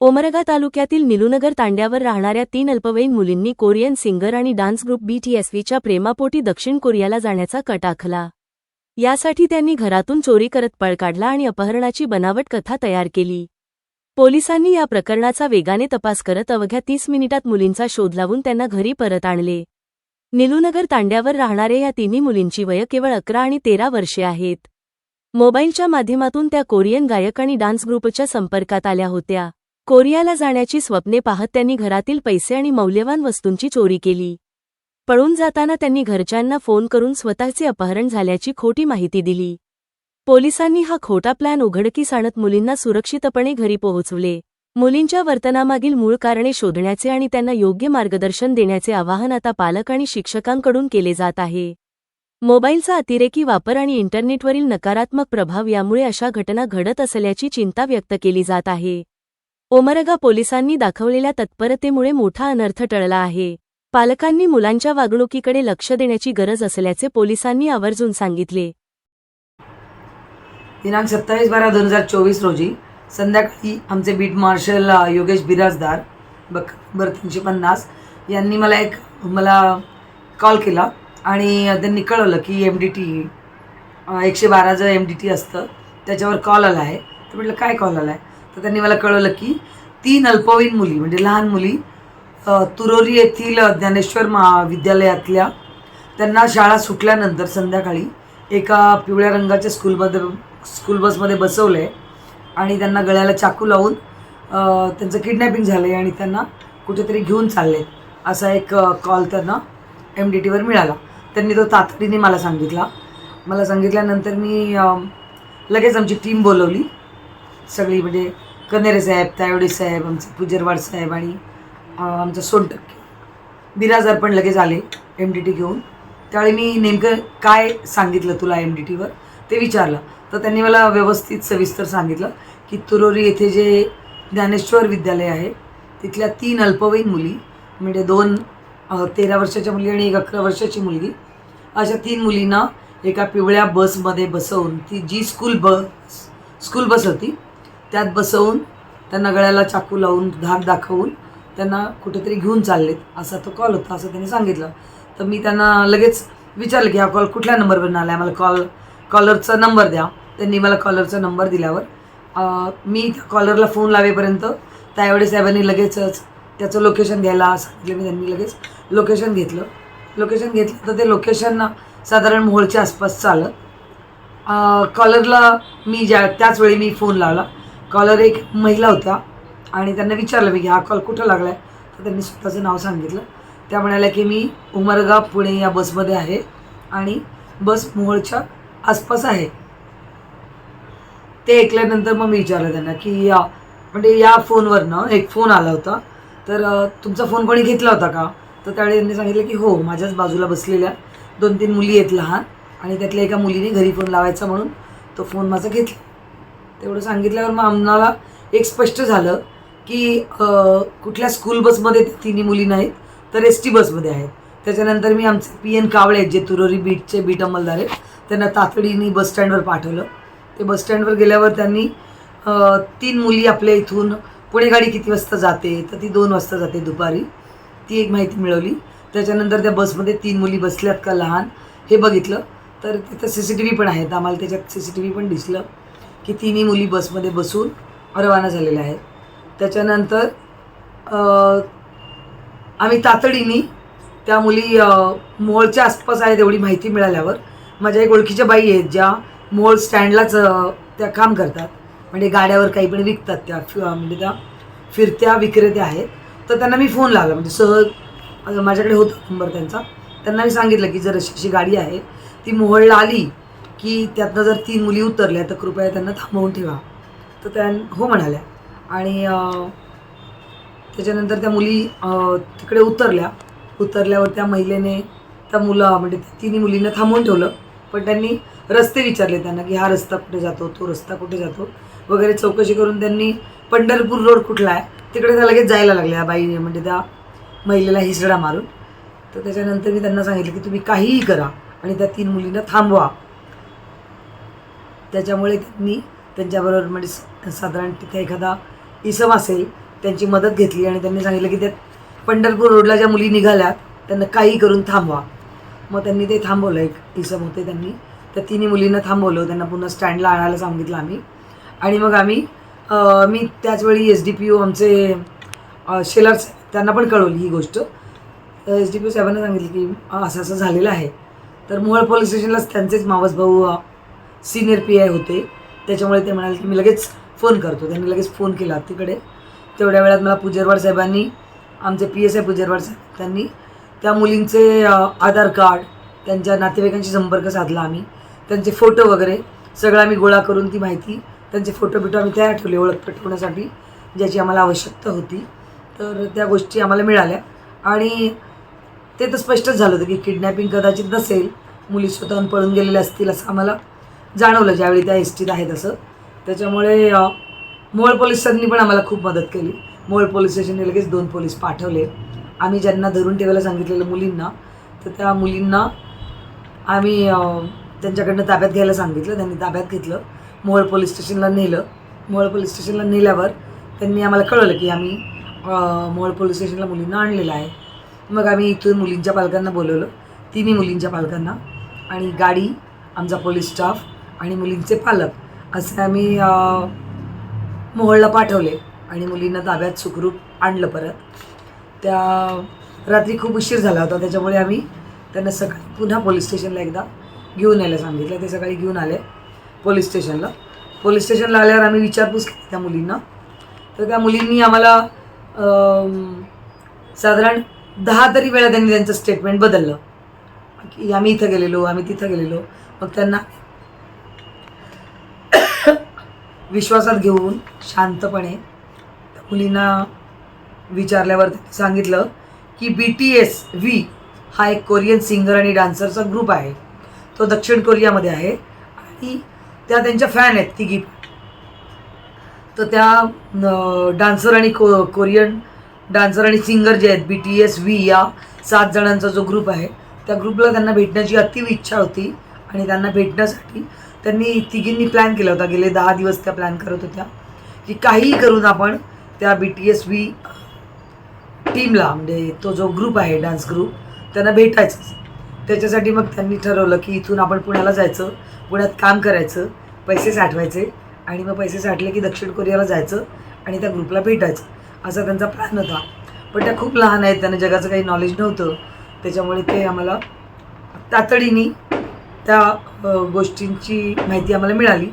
ओमरगा तालुक्यातील निलुनगर तांड्यावर राहणाऱ्या तीन अल्पवयीन मुलींनी कोरियन सिंगर आणि डान्स ग्रुप बीटीएसव्हीच्या प्रेमापोटी दक्षिण कोरियाला जाण्याचा कट आखला. यासाठी त्यांनी घरातून चोरी करत पळ काढला आणि अपहरणाची बनावट कथा तयार केली. पोलिसांनी या प्रकरणाचा वेगाने तपास करत अवघ्या तीस मिनिटात मुलींचा शोध लावून त्यांना घरी परत आणले. निलुनगर तांड्यावर राहणाऱ्या या तिन्ही मुलींची वय केवळ अकरा आणि तेरा वर्षे आहेत. मोबाईलच्या माध्यमातून त्या कोरियन गायक आणि डान्स ग्रुपच्या संपर्कात आल्या होत्या. कोरियाला जाण्याची स्वप्ने पाहत त्यांनी घरातील पैसे आणि मौल्यवान वस्तूंची चोरी केली. पळून जाताना त्यांनी घरच्यांना फोन करून स्वतःचे अपहरण झाल्याची खोटी माहिती दिली. पोलिसांनी हा खोटा प्लॅन उघडकीस आणत मुलींना सुरक्षितपणे घरी पोहोचवले. मुलींच्या वर्तनामागील मूळ कारणे शोधण्याचे आणि त्यांना योग्य मार्गदर्शन देण्याचे आवाहन आता पालक आणि शिक्षकांकडून केले जात आहे. मोबाईलचा अतिरेकी वापर आणि इंटरनेटवरील नकारात्मक प्रभाव यामुळे अशा घटना घडत असल्याची चिंता व्यक्त केली जात आहे. ओमरगा पोलिसांनी दाखवलेल्या तत्परतेमुळे मोठा अनर्थ टळला आहे. पालकांनी मुलांच्या वागणुकीकडे लक्ष देण्याची गरज असल्याचे पोलिसांनी आवर्जून सांगितले. दिनांक सत्तावीस बारा दोन हजार चोवीस रोजी संध्याकाळी आमचे बीट मार्शल योगेश बिराजदार बक नंबर तीनशे पन्नास यांनी मला एक मला कॉल केला आणि त्यांनी कळवलं की एम डी टी एकशे बाराचं एम डी टी असतं त्याच्यावर कॉल आला आहे. तर म्हटलं काय कॉल आला आहे? तर त्यांनी मला कळवलं की तीन अल्पवयीन मुली म्हणजे लहान मुली तुरोरी येथील ज्ञानेश्वर महाविद्यालयातल्या त्यांना शाळा सुटल्यानंतर संध्याकाळी एका पिवळ्या रंगाच्या स्कूलमध्ये स्कूल बसमध्ये बसवलं आहे आणि त्यांना गळ्याला चाकू लावून त्यांचं किडनॅपिंग झालं आहे आणि त्यांना कुठेतरी घेऊन चालले. असा एक कॉल त्यांना एम डी टीवर मिळाला. त्यांनी तो तातडीने मला सांगितला. मला सांगितल्यानंतर मी लगेच आमची टीम बोलवली. सगळी म्हणजे कनेरे साहेब तायवडे साहेब आमचे पुजरवाड साहेब आणि आमचं आमचं सोनटक्के. बिराजार पण लगेच आले एम डी टी घेऊन. त्यावेळी मी नेमकं काय सांगितलं तुला एम डी टीवर ते विचारलं. तर त्यांनी मला व्यवस्थित सविस्तर सांगितलं की तुरोरी येथे जे ज्ञानेश्वर विद्यालय आहे तिथल्या तीन अल्पवयीन मुली म्हणजे दोन तेरा वर्षाच्या मुली आणि एक अकरा वर्षाची मुलगी अशा तीन मुलींना एका पिवळ्या बसमध्ये बसवून ती जी स्कूल बस स्कूल बस होती त्यात बसवून त्यांना गळ्याला चाकू लावून धाक दाखवून त्यांना कुठेतरी घेऊन चाललेत असा तो कॉल होता असं त्यांनी सांगितलं. तर मी त्यांना लगेच विचारलं की हा कॉल कुठल्या नंबरवरून आला आहे मला कॉल कॉलरचा नंबर द्या. त्यांनी मला कॉलरचा नंबर दिल्यावर मी त्या कॉलरला फोन लावेपर्यंत त्यावेळेस साहेबांनी लगेचच त्याचं लोकेशन घ्यायला सांगितलं. मी त्यांनी लगेच लोकेशन घेतलं. लोकेशन घेतलं तर ते लोकेशन साधारण मोहोळच्या आसपासचं आलं कॉलरला मी ज्या त्याच वेळी मी फोन लावला. कॉलर एक महिला होत्या आणि त्यांना विचारलं मी की हा कॉल कुठं लागला आहे तर त्यांनी स्वतःचं नाव सांगितलं. त्या म्हणाल्या की मी उमरगा पुणे या बसमध्ये आहे आणि बस मोहोळच्या आसपास आहे. ते ऐकल्यानंतर मग मी विचारलं त्यांना की या म्हणजे या फोनवरनं एक फोन आला होता. तर तुमचा फोन कोणी घेतला होता का? तर त्यावेळी त्यांनी सांगितलं की हो माझ्याच बाजूला बसलेल्या दोन तीन मुली आहेत लहान आणि त्यातल्या एका मुलीने घरी फोन लावायचा म्हणून तो फोन माझा घेतला. तेवढं सांगितल्यावर मग आम्हाला एक स्पष्ट झालं की कुठल्या स्कूल बसमध्ये तिन्ही मुली नाहीत तर एस टी बसमध्ये आहेत. त्याच्यानंतर मी आमचे पी एन कावळे आहेत, जे तुरोरी बीटचे बीट अंमलदार आहेत त्यांना तातडीने बसस्टँडवर पाठवलं. ते बसस्टँडवर गेल्यावर त्यांनी तीन मुली आपल्या इथून पुणे गाडी किती वाजता जाते तर ती दोन वाजता जाते दुपारी. ती एक माहिती मिळवली. त्याच्यानंतर त्या बसमध्ये तीन मुली बसल्यात का लहान हे बघितलं. तर तिथं सी सी टी व्ही पण आहेत. आम्हाला त्याच्यात सी सी टी व्ही पण दिसलं. की तिन्ही मुली बसमध्ये बसून रवाना झालेल्या आहेत. त्याच्यानंतर आम्ही तातडीने त्या मुली मोळच्या आसपास आहेत एवढी माहिती मिळाल्यावर माझ्या एक ओळखीच्या बाई आहेत ज्या मोळ स्टँडलाच त्या काम करतात. म्हणजे गाड्यावर काही पण विकतात त्या फि- म्हणजे त्या फिरत्या विक्रेत्या आहेत. तर त्यांना मी फोन लावला. म्हणजे सहज माझ्याकडे होता नंबर त्यांचा. त्यांना मी सांगितलं की जर अशी अशी गाडी आहे ती मोहळला आली की त्यातनं जर तीन मुली उतरल्या तर कृपया त्यांना थांबवून ठेवा. तर त्या हो म्हणाल्या. आणि त्याच्यानंतर त्या मुली तिकडे उतरल्या. उतरल्यावर त्या महिलेने त्या मुलं म्हणजे त्या तिन्ही मुलींना थांबवून ठेवलं. पण त्यांनी रस्ते विचारले त्यांना की हा रस्ता कुठे जातो तो रस्ता कुठे जातो? वगैरे चौकशी करून त्यांनी पंढरपूर रोड कुठला आहे तिकडे त्या लगेच जायला लागल्या बाईने म्हणजे त्या महिलेला हिसडा मारून. तर त्याच्यानंतर मी त्यांना सांगितलं की तुम्ही काहीही करा आणि त्या तीन मुलींना थांबवा. त्याच्यामुळे त्यांनी त्यांच्याबरोबर म्हणजे साधारण तिथे एखादा इसम असेल त्यांची मदत घेतली आणि त्यांनी सांगितलं की त्या पंढरपूर रोडला ज्या मुली निघाल्या त्यांना काही करून थांबवा. मग त्यांनी ते थांबवलं एक इसम होते त्यांनी. त्या तिन्ही मुलींना थांबवलं त्यांना पुन्हा स्टँडला आणायला सांगितलं आम्ही. आणि मग आम्ही मी त्याचवेळी एस डी पी ओ आमचे शेलर्स त्यांना पण कळवली ही गोष्ट. एस डी पी ओ साहेबांना सांगितलं की असं असं झालेलं आहे. तर मोहोळ पोलीस स्टेशनलाच त्यांचेच मावस भाऊ सिनियर पी आय होते. त्याच्यामुळे ते म्हणाले की मी लगेच फोन करतो. त्यांनी लगेच फोन केला तिकडे. तेवढ्या वेळात मला पुजरवाड साहेबांनी आमचे पी एस आय पुजरवाड साहेब त्यांनी त्या मुलींचे आधार कार्ड त्यांच्या नातेवाईकांशी संपर्क साधला आम्ही. त्यांचे फोटो वगैरे सगळं आम्ही गोळा करून ती माहिती त्यांचे फोटो बिटो आम्ही तयार ठेवले ओळख पटवण्यासाठी ज्याची आम्हाला आवश्यकता होती. तर त्या गोष्टी आम्हाला मिळाल्या. आणि ते तर स्पष्टच झालं होतं की किडनॅपिंग कदाचित नसेल मुली स्वतःहून पळून गेलेल्या असतील असं आम्हाला जाणवलं ज्यावेळी त्या एसटीत आहेत असं. त्याच्यामुळे मोळ पोलिसांनी पण आम्हाला खूप मदत केली. मोळ पोलीस स्टेशनने लगेच दोन पोलीस पाठवले. आम्ही ज्यांना धरून ठेवायला सांगितलेलं मुलींना तर त्या मुलींना आम्ही त्यांच्याकडनं ताब्यात घ्यायला सांगितलं. त्यांनी ताब्यात घेतलं. मोहोळ पोलीस स्टेशनला नेलं. मोहोळ पोलीस स्टेशनला नेल्यावर त्यांनी आम्हाला कळवलं की आम्ही मोहळ मोहोळ पोलीस स्टेशनला मुलींना आणलेलं आहे. मग आम्ही इथून मुलींच्या पालकांना बोलवलं. तिन्ही मुलींच्या पालकांना. आणि गाडी आमचा पोलीस स्टाफ आणि मुलींचे पालक असे आम्ही मोहळला पाठवले आणि मुलींना ताब्यात सुखरूप आणलं परत. त्या रात्री खूप उशीर झाला होता त्याच्यामुळे आम्ही त्यांना सकाळी पुन्हा पोलीस स्टेशनला एकदा घेऊन यायला सांगितलं. ते सकाळी घेऊन आले पोलीस स्टेशनला. पोलीस स्टेशनला आल्यावर आम्ही विचारपूस केली त्या मुलींना. तर त्या मुलींनी आम्हाला साधारण दहा तरी वेळा त्यांनी त्यांचं स्टेटमेंट बदललं. की आम्ही इथं गेलेलो आम्ही तिथं गेलेलो. मग त्यांना विश्वासात घेऊन शांतपणे मुलींना विचारल्यावर त्यांनी सांगितलं की बी टी एस व्ही हा एक कोरियन सिंगर आणि डान्सरचा ग्रुप आहे. तो दक्षिण कोरियामध्ये आहे आणि त्या त्यांच्या फॅन आहेत तिघी. तर त्या डान्सर आणि को कोरियन डान्सर आणि सिंगर जे आहेत बी टी एस व्ही या सात जणांचा जो ग्रुप आहे त्या ग्रुपला त्यांना भेटण्याची अतिव इच्छा होती आणि त्यांना भेटण्यासाठी त्यांनी तिघींनी प्लॅन केला होता. गेले दहा दिवस त्या प्लॅन करत होत्या. की काहीही करून आपण त्या बी टी एस व्ही टीमला म्हणजे तो जो ग्रुप आहे डान्स ग्रुप त्यांना भेटायचं. त्याच्यासाठी मग त्यांनी ठरवलं की इथून आपण पुण्याला जायचं पुण्यात काम करायचं पैसे साठवायचे आणि मग पैसे साठले की दक्षिण कोरियाला जायचं आणि त्या ग्रुपला भेटायचं. असा त्यांचा प्लॅन होता. पण त्या खूप लहान आहेत त्यांना जगाचं काही नॉलेज नव्हतं. त्याच्यामुळे ते आम्हाला तातडीने त्या गोष्टींची माहिती आम्हाला मिळाली.